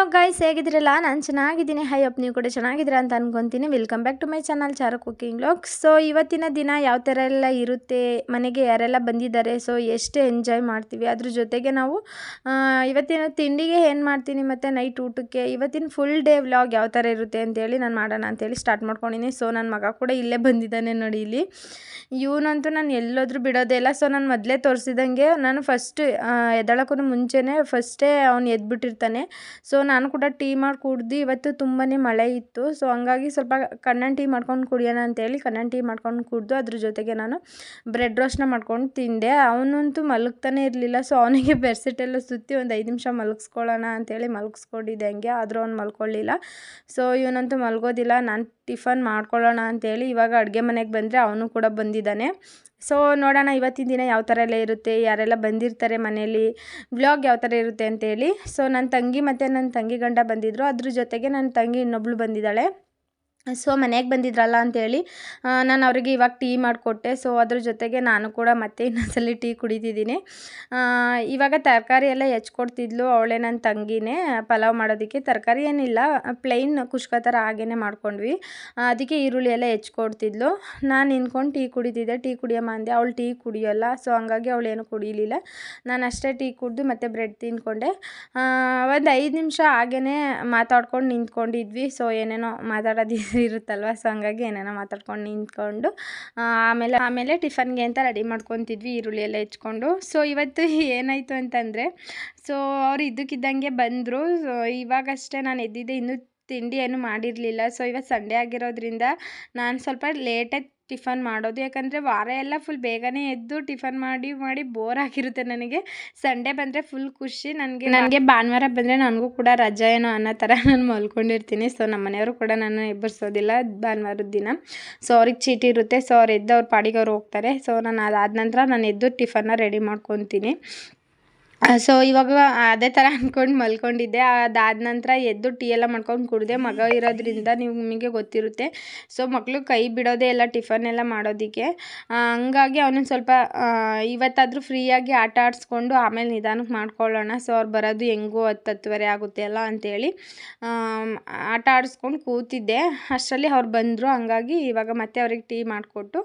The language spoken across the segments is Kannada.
Hello guys ಹೇಗಿದ್ದೀರಲ್ಲ? ನಾನು ಚೆನ್ನಾಗಿದ್ದೀನಿ. ಹೈ ಅಪ್ ನೀವು ಕೂಡ ಚೆನ್ನಾಗಿದ್ದೀರಾ ಅಂತ ಅನ್ಕೊತೀನಿ. Welcome back to my channel Chara cooking log so ಇವತ್ತಿನ ದಿನ ಯಾವ ಥರ ಎಲ್ಲ ಇರುತ್ತೆ? ಮನೆಗೆ ಯಾರೆಲ್ಲ ಬಂದಿದ್ದಾರೆ? ಸೊ ಎಷ್ಟು ಎಂಜಾಯ್ ಮಾಡ್ತೀವಿ? ಅದ್ರ ಜೊತೆಗೆ ನಾವು ಇವತ್ತಿನ ತಿಂಡಿಗೆ ಏನು ಮಾಡ್ತೀನಿ ಮತ್ತು ನೈಟ್ ಊಟಕ್ಕೆ? ಇವತ್ತಿನ ಫುಲ್ ಡೇ ವ್ಲಾಗ್ ಯಾವ ಥರ ಇರುತ್ತೆ ಅಂತೇಳಿ ನಾನು ಮಾಡೋಣ ಅಂತೇಳಿ ಸ್ಟಾರ್ಟ್ ಮಾಡ್ಕೊಂಡಿನಿ. ಸೊ ನನ್ನ ಮಗ ಕೂಡ ಇಲ್ಲೇ ಬಂದಿದ್ದಾನೆ ನೋಡಿ ಇಲ್ಲಿ. ಇವನಂತೂ ನಾನು ಎಲ್ಲೋದ್ರೂ ಬಿಡೋದೇ ಇಲ್ಲ. ಸೊ ನಾನು ಮೊದಲೇ ತೋರಿಸಿದಂಗೆ ನಾನು ಫಸ್ಟ್ ಎದ್ದಳಕ್ಕೂ ಮುಂಚೆನೇ ಫಸ್ಟೇ ಅವ್ನು ಎದ್ಬಿಟ್ಟಿರ್ತಾನೆ. ಸೊ ನಾನು ಕೂಡ ಟೀ ಮಾಡಿ ಕುಡ್ದು ಇವತ್ತು ತುಂಬಾ ಮಳೆ ಇತ್ತು. ಸೊ ಹಂಗಾಗಿ ಸ್ವಲ್ಪ ಕಣ್ಣನ್ ಟೀ ಮಾಡ್ಕೊಂಡು ಕುಡಿಯೋಣ ಅಂತೇಳಿ ಕಣ್ಣನ್ ಟೀ ಮಾಡ್ಕೊಂಡು ಕುಡಿದು ಅದ್ರ ಜೊತೆಗೆ ನಾನು ಬ್ರೆಡ್ ರೋಸ್ಟ್ನ ಮಾಡ್ಕೊಂಡು ತಿಂದೆ. ಅವನಂತೂ ಮಲಗ್ತಾನೆ ಇರಲಿಲ್ಲ. ಸೊ ಅವನಿಗೆ ಬೆಡ್ಶೀಟೆಲ್ಲ ಸುತ್ತಿ ಒಂದು ಐದು ನಿಮಿಷ ಮಲಗಿಸ್ಕೊಳ್ಳೋಣ ಅಂತೇಳಿ ಮಲಗಿಸ್ಕೊಂಡಿದ್ದೆ ಹಂಗೆ. ಆದರೂ ಅವ್ನು ಮಲ್ಕೊಳ್ಳಿಲ್ಲ. ಸೊ ಇವನಂತೂ ಮಲಗೋದಿಲ್ಲ. ನಾನು ಟಿಫನ್ ಮಾಡ್ಕೊಳ್ಳೋಣ ಅಂತೇಳಿ ಇವಾಗ ಅಡುಗೆ ಮನೆಗೆ ಬಂದರೆ ಅವನು ಕೂಡ ಬಂದಿದ್ದಾನೆ. ಸೊ ನೋಡೋಣ ಇವತ್ತಿನ ದಿನ ಯಾವ ಥರ ಎಲ್ಲ ಇರುತ್ತೆ, ಯಾರೆಲ್ಲ ಬಂದಿರ್ತಾರೆ ಮನೇಲಿ ವ್ಲಾಗ್ ಯಾವ ಥರ ಇರುತ್ತೆ ಅಂತೇಳಿ. ಸೊ ನನ್ನ ತಂಗಿ ಮತ್ತು ನನ್ನ ತಂಗಿ ಗಂಡ ಬಂದಿದ್ದರು ಅದ್ರ ಜೊತೆಗೆ ನನ್ನ ತಂಗಿ ಇನ್ನೊಬ್ಳು ಬಂದಿದ್ದಾಳೆ. ಸೊ ಮನೆಗೆ ಬಂದಿದ್ರಲ್ಲ ಅಂಥೇಳಿ ನಾನು ಅವರಿಗೆ ಇವಾಗ ಟೀ ಮಾಡಿಕೊಟ್ಟೆ. ಸೊ ಅದ್ರ ಜೊತೆಗೆ ನಾನು ಕೂಡ ಮತ್ತೆ ಇನ್ನೊಂದ್ಸಲಿ ಟೀ ಕುಡಿತಿದ್ದೀನಿ. ಇವಾಗ ತರಕಾರಿ ಎಲ್ಲ ಹೆಚ್ಕೊಡ್ತಿದ್ಲು ಅವಳೇ ನನ್ನ ತಂಗಿನೇ. ಪಲಾವ್ ಮಾಡೋದಕ್ಕೆ ತರಕಾರಿ ಏನಿಲ್ಲ ಪ್ಲೈನ್ ಕುಷ್ಕ ಥರ ಹಾಗೇ ಮಾಡ್ಕೊಂಡ್ವಿ. ಅದಕ್ಕೆ ಈರುಳ್ಳಿ ಎಲ್ಲ ಹೆಚ್ಕೊಡ್ತಿದ್ಲು. ನಾನು ನಿಂತ್ಕೊಂಡು ಟೀ ಕುಡಿತಿದ್ದೆ. ಟೀ ಕುಡಿಯಮ್ಮ ಅಂದೆ, ಅವಳು ಟೀ ಕುಡಿಯೋಲ್ಲ. ಸೊ ಹಂಗಾಗಿ ಅವಳೇನು ಕುಡಿಲಿಲ್ಲ. ನಾನು ಅಷ್ಟೇ ಟೀ ಕುಡಿದು ಮತ್ತು ಬ್ರೆಡ್ ತಿಂದ್ಕೊಂಡೆ. ಒಂದು ಐದು ನಿಮಿಷ ಹಾಗೇ ಮಾತಾಡ್ಕೊಂಡು ನಿಂತ್ಕೊಂಡಿದ್ವಿ. ಸೊ ಏನೇನೋ ಮಾತಾಡೋದು ಇರುತ್ತಲ್ವ? ಸೊ ಹಂಗಾಗಿ ಏನೇನೋ ಮಾತಾಡ್ಕೊಂಡು ನಿಂತ್ಕೊಂಡು ಆಮೇಲೆ ಆಮೇಲೆ ಟಿಫನ್ಗೆ ಅಂತ ರೆಡಿ ಮಾಡ್ಕೊತಿದ್ವಿ, ಈರುಳ್ಳಿ ಎಲ್ಲ ಹೆಚ್ಕೊಂಡು. ಸೊ ಇವತ್ತು ಏನಾಯಿತು ಅಂತಂದರೆ ಸೊ ಅವ್ರು ಇದ್ದಕ್ಕಿದ್ದಂಗೆ ಬಂದರು. ಇವಾಗಷ್ಟೇ ನಾನು ಎದ್ದಿದ್ದೆ, ಇನ್ನೂ ತಿಂಡಿ ಏನು ಮಾಡಿರಲಿಲ್ಲ. ಸೊ ಇವತ್ತು ಸಂಡೇ ಆಗಿರೋದ್ರಿಂದ ನಾನು ಸ್ವಲ್ಪ ಲೇಟಾಗಿ ಟಿಫನ್ ಮಾಡೋದು. ಯಾಕಂದರೆ ವಾರ ಎಲ್ಲ ಫುಲ್ ಬೇಗನೆ ಎದ್ದು ಟಿಫನ್ ಮಾಡಿ ಮಾಡಿ ಬೋರ್ ಆಗಿರುತ್ತೆ ನನಗೆ. ಸಂಡೇ ಬಂದರೆ ಫುಲ್ ಖುಷಿ. ನನಗೆ ನನಗೆ ಭಾನುವಾರ ಬಂದರೆ ನನಗೂ ಕೂಡ ರಜಾ ಏನೋ ಅನ್ನೋ ಥರ ನಾನು ಮಲ್ಕೊಂಡಿರ್ತೀನಿ. ಸೊ ನಮ್ಮ ಮನೆಯವರು ಕೂಡ ನಾನು ಎಬ್ಬರಿಸೋದಿಲ್ಲ ಭಾನುವಾರದ ದಿನ. ಸೊ ಅವ್ರಿಗೆ ಚೀಟಿ ಇರುತ್ತೆ. ಸೊ ಅವ್ರು ಎದ್ದು ಅವ್ರ ಪಾಡಿಗೆ ಅವ್ರು ಹೋಗ್ತಾರೆ. ಸೊ ನಾನು ಅದಾದ ನಂತರ ನಾನು ಎದ್ದು ಟಿಫನ್ನ ರೆಡಿ ಮಾಡ್ಕೊತೀನಿ. ಸೊ ಇವಾಗ ಅದೇ ಥರ ಅಂದ್ಕೊಂಡು ಮಲ್ಕೊಂಡಿದ್ದೆ. ಅದಾದ ನಂತರ ಎದ್ದು ಟೀ ಎಲ್ಲ ಮಾಡ್ಕೊಂಡು ಕುಡಿದೆ ಮಗ ಇರೋದ್ರಿಂದ ನಿಮಗೆ ಗೊತ್ತಿರುತ್ತೆ. ಸೊ ಮಕ್ಕಳು ಕೈ ಬಿಡೋದೇ ಇಲ್ಲ ಟಿಫನ್ ಎಲ್ಲ ಮಾಡೋದಕ್ಕೆ. ಹಂಗಾಗಿ ಅವನೊಂದು ಸ್ವಲ್ಪ ಇವತ್ತಾದರೂ ಫ್ರೀಯಾಗಿ ಆಟ ಆಡಿಸ್ಕೊಂಡು ಆಮೇಲೆ ನಿಧಾನಕ್ಕೆ ಮಾಡ್ಕೊಳ್ಳೋಣ. ಸೊ ಅವ್ರು ಬರೋದು ಹೆಂಗೋ ಹತ್ತು ಹತ್ತುವರೆ ಆಗುತ್ತೆ ಅಲ್ಲ ಅಂಥೇಳಿ ಆಟ ಆಡಿಸ್ಕೊಂಡು ಕೂತಿದ್ದೆ. ಅಷ್ಟರಲ್ಲಿ ಅವ್ರು ಬಂದರು. ಹಂಗಾಗಿ ಇವಾಗ ಮತ್ತೆ ಅವ್ರಿಗೆ ಟೀ ಮಾಡಿಕೊಟ್ಟು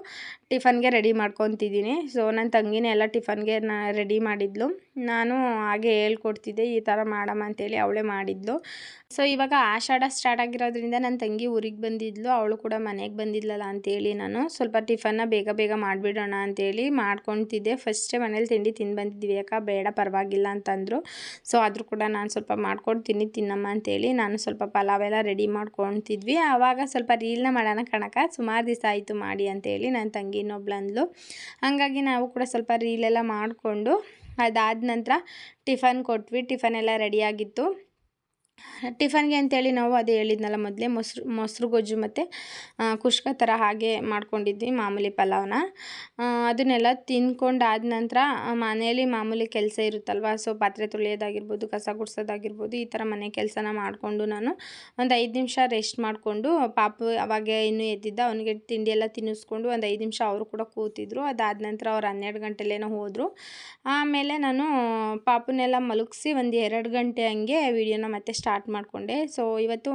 ಟಿಫನ್ಗೆ ರೆಡಿ ಮಾಡ್ಕೊತಿದ್ದೀನಿ. ಸೊ ನನ್ನ ತಂಗಿನೇ ಎಲ್ಲ ಟಿಫನ್ಗೆ ನಾ ರೆಡಿ ಮಾಡಿದ್ಲು. ನಾನು ಹಾಗೆ ಹೇಳ್ಕೊಡ್ತಿದ್ದೆ, ಈ ಥರ ಮಾಡಮ್ಮ ಅಂತೇಳಿ ಅವಳೇ ಮಾಡಿದ್ಲು. ಸೊ ಇವಾಗ ಆಷಾಢ ಸ್ಟಾರ್ಟ್ ಆಗಿರೋದ್ರಿಂದ ನನ್ನ ತಂಗಿ ಊರಿಗೆ ಬಂದಿದ್ಲು. ಅವಳು ಕೂಡ ಮನೆಗೆ ಬಂದಿದ್ಲಲ್ಲ ಅಂತೇಳಿ ನಾನು. ಸ್ವಲ್ಪ ಟಿಫನ್ನ ಬೇಗ ಬೇಗ ಮಾಡಿಬಿಡೋಣ ಅಂತೇಳಿ ಮಾಡ್ಕೊತಿದ್ದೆ. ಫಸ್ಟೇ ಮನೇಲಿ ತಿಂಡಿ ತಿಂದು ಬಂದಿದ್ವಿ. ಯಾಕೆ, ಬೇಡ ಪರವಾಗಿಲ್ಲ ಅಂತಂದರು. ಸೊ ಆದರೂ ಕೂಡ ನಾನು ಸ್ವಲ್ಪ ಮಾಡ್ಕೊಡ್ತೀನಿ, ತಿನ್ನಮ್ಮ ಅಂತೇಳಿ ನಾನು ಸ್ವಲ್ಪ ಪಲಾವ್ ಎಲ್ಲ ರೆಡಿ ಮಾಡ್ಕೊತಿದ್ವಿ. ಆವಾಗ ಸ್ವಲ್ಪ ರೀಲ್ನ ಮಾಡೋಣ ಕಣಕ ಸುಮಾರು ದಿವಸ ಆಯಿತು ಮಾಡಿ ಅಂತೇಳಿ ನನ್ನ ತಂಗಿ ಇನ್ನೊಬ್ಳು ಅಂದ್ಲು ಹಾಗಾಗಿ ನಾವು ಕೂಡ ಸ್ವಲ್ಪ ರೀಲೆಲ್ಲ ಮಾಡಿಕೊಂಡು ಅದಾದ ನಂತರ ಟಿಫನ್ ಕೊಟ್ವಿ. ಟಿಫನ್ ಎಲ್ಲ ರೆಡಿಯಾಗಿತ್ತು ಟಿಫನ್ಗೆ ಅಂತೇಳಿ ನಾವು ಅದೇ ಹೇಳಿದ್ನಲ್ಲ ಮೊದಲೇ, ಮೊಸರು ಮೊಸರು ಗೊಜ್ಜು ಮತ್ತು ಕುಷ್ಕ ಥರ ಹಾಗೆ ಮಾಡ್ಕೊಂಡಿದ್ವಿ ಮಾಮೂಲಿ ಪಲಾವ್ನ. ಅದನ್ನೆಲ್ಲ ತಿನ್ಕೊಂಡಾದ ನಂತರ ಮನೆಯಲ್ಲಿ ಮಾಮೂಲಿ ಕೆಲಸ ಇರುತ್ತಲ್ವ? ಸೊ ಪಾತ್ರೆ ತೊಳೆಯೋದಾಗಿರ್ಬೋದು, ಕಸ ಗುಡಿಸೋದಾಗಿರ್ಬೋದು, ಈ ಥರ ಮನೆ ಕೆಲಸನ ಮಾಡಿಕೊಂಡು ನಾನು ಒಂದು ಐದು ನಿಮಿಷ ರೆಸ್ಟ್ ಮಾಡಿಕೊಂಡು, ಪಾಪು ಅವಾಗ ಇನ್ನೂ ಎದ್ದಿದ್ದ, ಅವನಿಗೆ ತಿಂಡಿ ಎಲ್ಲ ತಿನ್ನಿಸ್ಕೊಂಡು ಒಂದು ಐದು ನಿಮಿಷ ಅವರು ಕೂಡ ಕೂತಿದ್ರು. ಅದಾದ ನಂತರ ಅವ್ರು ಹನ್ನೆರಡು ಗಂಟೆಲೇನೋ ಹೋದರು. ಆಮೇಲೆ ನಾನು ಪಾಪುನೆಲ್ಲ ಮಲಗಿಸಿ ಒಂದು ಎರಡು ಗಂಟೆ ಹಂಗೆ ವೀಡಿಯೋನ ಮತ್ತೆ ಸ್ಟಾರ್ಟ್ ಮಾಡಿಕೊಂಡೆ. ಸೊ ಇವತ್ತು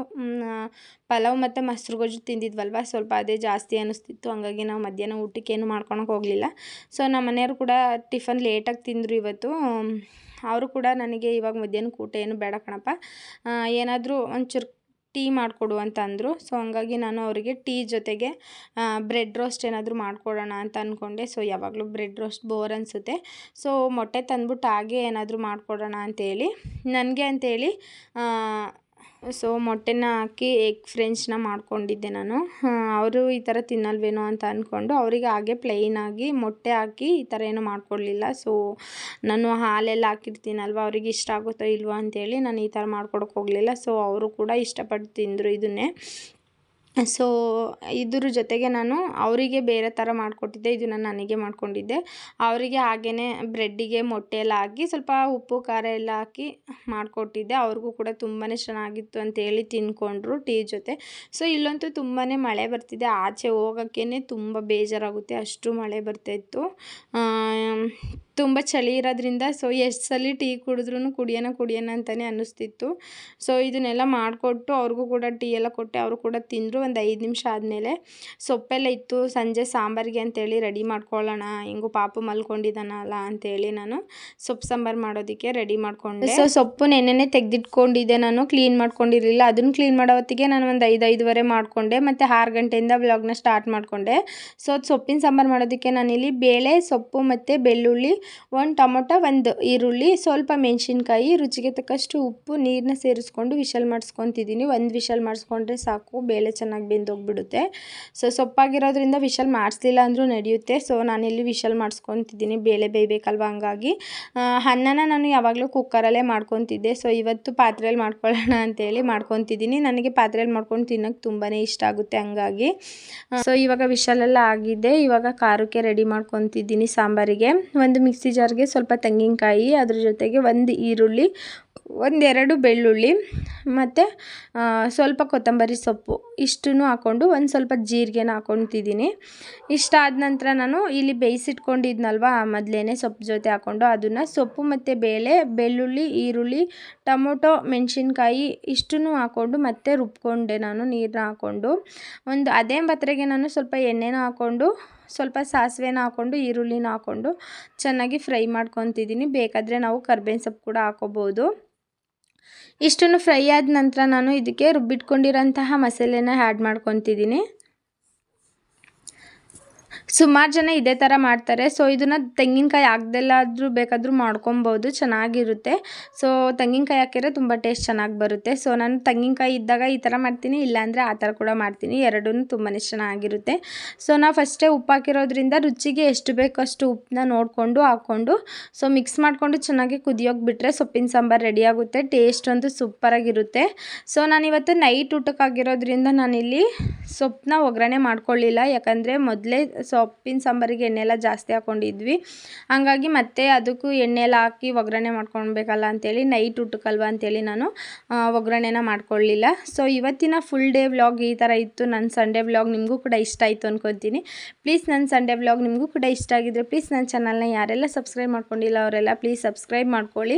ಪಲಾವ್ ಮತ್ತು ಮೊಸರು ಗೊಜ್ಜು ತಿಂದಿದ್ವಲ್ವ? ಸ್ವಲ್ಪ ಅದೇ ಜಾಸ್ತಿ ಅನ್ನಿಸ್ತಿತ್ತು ಹಂಗಾಗಿ ನಾವು ಮಧ್ಯಾಹ್ನ ಊಟಕ್ಕೆ ಏನು ಮಾಡ್ಕೊಳಕ್ಕೆ ಹೋಗಲಿಲ್ಲ. ಸೊ ನಮ್ಮ ಮನೆಯವರು ಕೂಡ ಟಿಫನ್ ಲೇಟಾಗಿ ತಿಂದರು ಇವತ್ತು. ಅವರು ಕೂಡ ನನಗೆ ಇವಾಗ ಮಧ್ಯಾಹ್ನಕ್ಕೆ ಊಟ ಏನು ಬೇಡ ಕಣಪ್ಪ. ಏನಾದರೂ ಒಂಚೂರು ಟೀ ಮಾಡಿಕೊಡು ಅಂತ ಅಂದರು. ಸೊ ಹಂಗಾಗಿ ನಾನು ಅವರಿಗೆ ಟೀ ಜೊತೆಗೆ ಬ್ರೆಡ್ ರೋಸ್ಟ್ ಏನಾದರೂ ಮಾಡಿಕೊಡೋಣ ಅಂತ ಅಂದ್ಕೊಂಡೆ ಸೊ ಯಾವಾಗಲೂ ಬ್ರೆಡ್ ರೋಸ್ಟ್ ಬೋರ್ ಅನಿಸುತ್ತೆ. ಸೊ ಮೊಟ್ಟೆ ತಂದ್ಬಿಟ್ಟು ಹಾಗೆ ಏನಾದರೂ ಮಾಡಿಕೊಡೋಣ ಅಂತೇಳಿ. ನನಗೆ ಅಂತೇಳಿ ಸೊ ಮೊಟ್ಟೆನ ಹಾಕಿ ಎಗ್ ಫ್ರೆಂಚ್ನ ಮಾಡ್ಕೊಂಡಿದ್ದೆ ನಾನು. ಅವರು ಈ ಥರ ತಿನ್ನಲ್ವೇನೋ ಅಂತ ಅಂದ್ಕೊಂಡು ಅವರಿಗೆ ಹಾಗೆ ಪ್ಲೈನಾಗಿ ಮೊಟ್ಟೆ ಹಾಕಿ ಈ ಥರ ಏನೂ ಮಾಡಿಕೊಡ್ಲಿಲ್ಲ. ಸೊ ನಾನು ಹಾಲೆಲ್ಲ ಹಾಕಿರ್ತೀನಲ್ವ, ಅವ್ರಿಗೆ ಇಷ್ಟ ಆಗುತ್ತೋ ಇಲ್ವೋ ಅಂತೇಳಿ ನಾನು ಈ ಥರ ಮಾಡ್ಕೊಡೋಕ್ಕೆ ಹೋಗಲಿಲ್ಲ. ಸೊ ಅವರು ಕೂಡ ಇಷ್ಟಪಟ್ಟು ತಿಂದರು ಇದನ್ನೇ. ಸೊ ಇದ್ರ ಜೊತೆಗೆ ನಾನು ಅವರಿಗೆ ಬೇರೆ ಥರ ಮಾಡಿಕೊಟ್ಟಿದ್ದೆ. ಇದನ್ನು ನನಗೆ ಮಾಡಿಕೊಂಡಿದ್ದೆ. ಅವರಿಗೆ ಹಾಗೆಯೇ ಬ್ರೆಡ್ಡಿಗೆ ಮೊಟ್ಟೆ ಎಲ್ಲ ಹಾಕಿ ಸ್ವಲ್ಪ ಉಪ್ಪು, ಖಾರ ಎಲ್ಲ ಹಾಕಿ ಮಾಡಿಕೊಟ್ಟಿದ್ದೆ. ಅವ್ರಿಗೂ ಕೂಡ ತುಂಬಾ ಚೆನ್ನಾಗಿತ್ತು ಅಂತೇಳಿ ತಿಂದ್ಕೊಂಡ್ರು ಟೀ ಜೊತೆ. ಸೊ ಇಲ್ಲಂತೂ ತುಂಬಾ ಮಳೆ ಬರ್ತಿದೆ. ಆಚೆ ಹೋಗೋಕ್ಕೇ ತುಂಬ ಬೇಜಾರಾಗುತ್ತೆ. ಅಷ್ಟು ಮಳೆ ಬರ್ತಾಯಿತ್ತು ತುಂಬ ಚಳಿ ಇರೋದ್ರಿಂದ ಸೊ ಎಷ್ಟು ಸಲ ಟೀ ಕುಡಿದ್ರೂ ಕುಡಿಯೋಣ ಕುಡಿಯೋಣ ಅಂತಲೇ ಅನ್ನಿಸ್ತಿತ್ತು. ಸೊ ಇದನ್ನೆಲ್ಲ ಮಾಡಿಕೊಟ್ಟು ಅವ್ರಿಗೂ ಕೂಡ ಟೀ ಎಲ್ಲ ಕೊಟ್ಟೆ, ಅವರು ಕೂಡ ತಿಂದರು ಒಂದು ಐದು ನಿಮಿಷ ಆದಮೇಲೆ. ಸೊಪ್ಪೆಲ್ಲ ಇತ್ತು, ಸಂಜೆ ಸಾಂಬಾರಿಗೆ ಅಂತೇಳಿ ರೆಡಿ ಮಾಡ್ಕೊಳ್ಳೋಣ, ಹೆಂಗೂ ಪಾಪು ಮಲ್ಕೊಂಡಿದ್ದಾನಲ್ಲ ಅಂತೇಳಿ ನಾನು ಸೊಪ್ಪು ಸಾಂಬಾರು ಮಾಡೋದಕ್ಕೆ ರೆಡಿ ಮಾಡಿಕೊಂಡೆ. ಸೊ ಸೊಪ್ಪು ನೆನ್ನೆನೆ ತೆಗೆದಿಟ್ಕೊಂಡಿದ್ದೆ ನಾನು, ಕ್ಲೀನ್ ಮಾಡ್ಕೊಂಡಿರಲಿಲ್ಲ. ಅದನ್ನು ಕ್ಲೀನ್ ಮಾಡೋ ಹೊತ್ತಿಗೆ ನಾನು ಒಂದು ಐದು, ಐದುವರೆ ಮಾಡಿಕೊಂಡೆ, ಮತ್ತು ಆರು ಗಂಟೆಯಿಂದ ವ್ಲಾಗ್ನ ಸ್ಟಾರ್ಟ್ ಮಾಡಿಕೊಂಡೆ. ಸೊ ಸೊಪ್ಪಿನ ಸಾಂಬಾರು ಮಾಡೋದಕ್ಕೆ ನಾನಿಲ್ಲಿ ಬೇಳೆ, ಸೊಪ್ಪು ಮತ್ತು ಬೆಳ್ಳುಳ್ಳಿ ಒಂದು ಟೊಮೊಟೊ, ಒಂದು ಈರುಳ್ಳಿ, ಸ್ವಲ್ಪ ಮೆಣಸಿನ್ಕಾಯಿ, ರುಚಿಗೆ ತಕ್ಕಷ್ಟು ಉಪ್ಪು ನೀರನ್ನ ಸೇರಿಸ್ಕೊಂಡು ವಿಶಲ್ ಮಾಡಿಸ್ಕೊತಿದ್ದೀನಿ ಒಂದು ವಿಶಲ್ ಮಾಡಿಸ್ಕೊಂಡ್ರೆ ಸಾಕು, ಬೇಳೆ ಚೆನ್ನಾಗಿ ಬೆಂದೋಗ್ಬಿಡುತ್ತೆ. ಸೊ ಸೊಪ್ಪಾಗಿರೋದ್ರಿಂದ ವಿಶಲ್ ಮಾಡಿಸ್ಲಿಲ್ಲ ಅಂದರೂ ನಡೆಯುತ್ತೆ. ಸೊ ನಾನಿಲ್ಲಿ ವಿಶಲ್ ಮಾಡಿಸ್ಕೊತಿದ್ದೀನಿ ಬೇಳೆ ಬೇಯಬೇಕಲ್ವ ಹಂಗಾಗಿ. ಅನ್ನನ ನಾನು ಯಾವಾಗಲೂ ಕುಕ್ಕರಲ್ಲೇ ಮಾಡ್ಕೊತಿದ್ದೆ. ಸೊ ಇವತ್ತು ಪಾತ್ರೆಯಲ್ಲಿ ಮಾಡ್ಕೊಳ್ಳೋಣ ಅಂತೇಳಿ ಮಾಡ್ಕೊತಿದ್ದೀನಿ ನನಗೆ ಪಾತ್ರೆಯಲ್ಲಿ ಮಾಡ್ಕೊಂಡು ತಿನ್ನೋಕೆ ತುಂಬಾ ಇಷ್ಟ ಆಗುತ್ತೆ ಹಂಗಾಗಿ. ಸೊ ಇವಾಗ ವಿಶಾಲೆಲ್ಲ ಆಗಿದೆ. ಇವಾಗ ಖಾರಕ್ಕೆ ರೆಡಿ ಮಾಡ್ಕೊತಿದ್ದೀನಿ ಸಾಂಬಾರಿಗೆ. ಒಂದು ಮಿಕ್ಸಿ ಜಾರ್ಗೆ ಸ್ವಲ್ಪ ತೆಂಗಿನಕಾಯಿ, ಅದ್ರ ಜೊತೆಗೆ ಒಂದು ಈರುಳ್ಳಿ, ಒಂದೆರಡು ಬೆಳ್ಳುಳ್ಳಿ, ಮತ್ತು ಸ್ವಲ್ಪ ಕೊತ್ತಂಬರಿ ಸೊಪ್ಪು ಇಷ್ಟನ್ನು ಹಾಕ್ಕೊಂಡು ಒಂದು ಸ್ವಲ್ಪ ಜೀರಿಗೆನ ಹಾಕ್ಕೊತಿದ್ದೀನಿ ಇಷ್ಟ ಆದ ನಂತರ ನಾನು ಇಲ್ಲಿ ಬೇಯಿಸಿಟ್ಕೊಂಡಿದ್ನಲ್ವ ಮೊದಲೇ ಸೊಪ್ಪು ಜೊತೆ ಹಾಕ್ಕೊಂಡು ಅದನ್ನು ಸೊಪ್ಪು ಮತ್ತು ಬೇಳೆ, ಬೆಳ್ಳುಳ್ಳಿ, ಈರುಳ್ಳಿ, ಟೊಮೊಟೊ, ಮೆಣಸಿನ್ಕಾಯಿ ಇಷ್ಟನ್ನು ಹಾಕ್ಕೊಂಡು ಮತ್ತೆ ರುಬ್ಕೊಂಡೆ ನಾನು ನೀರನ್ನ ಹಾಕ್ಕೊಂಡು ಒಂದು ಅದೇ ಪಾತ್ರೆಗೆ ನಾನು ಸ್ವಲ್ಪ ಎಣ್ಣೆನ ಹಾಕ್ಕೊಂಡು ಸ್ವಲ್ಪ ಸಾಸಿವೆನ ಹಾಕ್ಕೊಂಡು ಈರುಳ್ಳಿನ ಹಾಕ್ಕೊಂಡು ಚೆನ್ನಾಗಿ ಫ್ರೈ ಮಾಡ್ಕೊತಿದ್ದೀನಿ ಬೇಕಾದರೆ ನಾವು ಕರ್ಬೇವಿನ ಸೊಪ್ಪು ಕೂಡ ಹಾಕೋಬೋದು. ಇಷ್ಟನ್ನು ಫ್ರೈ ಆದ ನಂತರ ನಾನು ಇದಕ್ಕೆ ರುಬ್ಬಿಟ್ಕೊಂಡಿರೋಂತಹ ಮಸಾಲೆನ ಆ್ಯಡ್ ಮಾಡ್ಕೊತಿದ್ದೀನಿ ಸುಮಾರು ಜನ ಇದೇ ಥರ ಮಾಡ್ತಾರೆ. ಸೊ ಇದನ್ನು ತೆಂಗಿನಕಾಯಿ ಹಾಕ್ದೆಲ್ಲಾದರೂ ಬೇಕಾದರೂ ಮಾಡ್ಕೊಬೋದು. ಚೆನ್ನಾಗಿರುತ್ತೆ. ಸೊ ತೆಂಗಿನಕಾಯಿ ಹಾಕಿದ್ರೆ ತುಂಬ ಟೇಸ್ಟ್ ಚೆನ್ನಾಗಿ ಬರುತ್ತೆ. ಸೊ ನಾನು ತೆಂಗಿನಕಾಯಿ ಇದ್ದಾಗ ಈ ಥರ ಮಾಡ್ತೀನಿ. ಇಲ್ಲಾಂದರೆ ಆ ಥರ ಕೂಡ ಮಾಡ್ತೀನಿ. ಎರಡೂ ತುಂಬಾ ಚೆನ್ನಾಗಿರುತ್ತೆ. ಸೊ ನಾವು ಫಸ್ಟೇ ಉಪ್ಪು ಹಾಕಿರೋದ್ರಿಂದ ರುಚಿಗೆ ಎಷ್ಟು ಬೇಕೋ ಅಷ್ಟು ಉಪ್ಪನ್ನ ನೋಡಿಕೊಂಡು ಹಾಕ್ಕೊಂಡು ಸೊ ಮಿಕ್ಸ್ ಮಾಡಿಕೊಂಡು ಚೆನ್ನಾಗಿ ಕುದಿಯೋಕೆ ಬಿಟ್ಟರೆ ಸೊಪ್ಪಿನ ಸಾಂಬಾರು ರೆಡಿಯಾಗುತ್ತೆ ಟೇಸ್ಟ್ ಅಂತೂ ಸೂಪರಾಗಿರುತ್ತೆ ಸೊ ನಾನಿವತ್ತು ನೈಟ್ ಊಟಕ್ಕಾಗಿರೋದ್ರಿಂದ ನಾನಿಲ್ಲಿ ಸೊಪ್ಪನ್ನ ಒಗ್ಗರಣೆ ಮಾಡ್ಕೊಳ್ಳಿಲ್ಲ. ಯಾಕಂದರೆ ಮೊದಲೇ ಸೊಪ್ಪಿನ ಸಾಂಬಾರಿಗೆ ಎಣ್ಣೆ ಎಲ್ಲ ಜಾಸ್ತಿ ಹಾಕ್ಕೊಂಡಿದ್ವಿ. ಹಂಗಾಗಿ ಮತ್ತೆ ಅದಕ್ಕೂ ಎಣ್ಣೆ ಎಲ್ಲ ಹಾಕಿ ಒಗ್ಗರಣೆ ಮಾಡ್ಕೊಳ್ಬೇಕಲ್ಲ ಅಂಥೇಳಿ ನೈಟ್ ಊಟಕ್ಕಲ್ವ ಅಂಥೇಳಿ ನಾನು ಒಗ್ಗರಣೆನ ಮಾಡ್ಕೊಳ್ಳಿಲ್ಲ ಸೊ ಇವತ್ತಿನ ಫುಲ್ ಡೇ ವ್ಲಾಗ್ ಈ ಥರ ಇತ್ತು. ನನ್ನ ಸಂಡೇ ವ್ಲಾಗ್ ನಿಮಗೂ ಕೂಡ ಇಷ್ಟ ಆಯಿತು ಅಂದ್ಕೊತೀನಿ ಪ್ಲೀಸ್ ನನ್ನ ಸಂಡೇ ವ್ಲಾಗ್ ನಿಮಗೂ ಕೂಡ ಇಷ್ಟ ಆಗಿದ್ರೆ ಪ್ಲೀಸ್ ನನ್ನ ಚಾನಲ್ನ ಯಾರೆಲ್ಲ ಸಬ್ಸ್ಕ್ರೈಬ್ ಮಾಡ್ಕೊಂಡಿಲ್ಲ ಅವರೆಲ್ಲ ಪ್ಲೀಸ್ ಸಬ್ಸ್ಕ್ರೈಬ್ ಮಾಡ್ಕೊಳ್ಳಿ.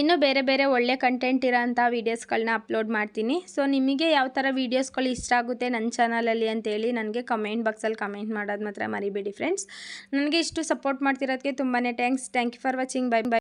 ಇನ್ನೂ ಬೇರೆ ಬೇರೆ ಒಳ್ಳೆ ಕಂಟೆಂಟ್ ಇರೋಂಥ ವೀಡಿಯೋಸ್ಗಳನ್ನ ಅಪ್ಲೋಡ್ ಮಾಡ್ತೀನಿ. ಸೊ ನಿಮಗೆ ಯಾವ ಥರ ವೀಡಿಯೋಸ್ಗಳು ಇಷ್ಟ ಆಗುತ್ತೆ ನನ್ನ ಚಾನಲಲ್ಲಿ ಅಂತೇಳಿ ನನಗೆ ಕಮೆಂಟ್ ಬಾಕ್ಸಲ್ಲಿ ಕಮೆಂಟ್ ಮಾಡೋದು ಮಾತ್ರ ಮರಿಬೇಡಿ ಫ್ರೆಂಡ್ಸ್ ನನಗೆ ಇಷ್ಟು ಸಪೋರ್ಟ್ ಮಾಡ್ತಿರೋದಕ್ಕೆ ತುಂಬಾ thanks thank you for watching bye bye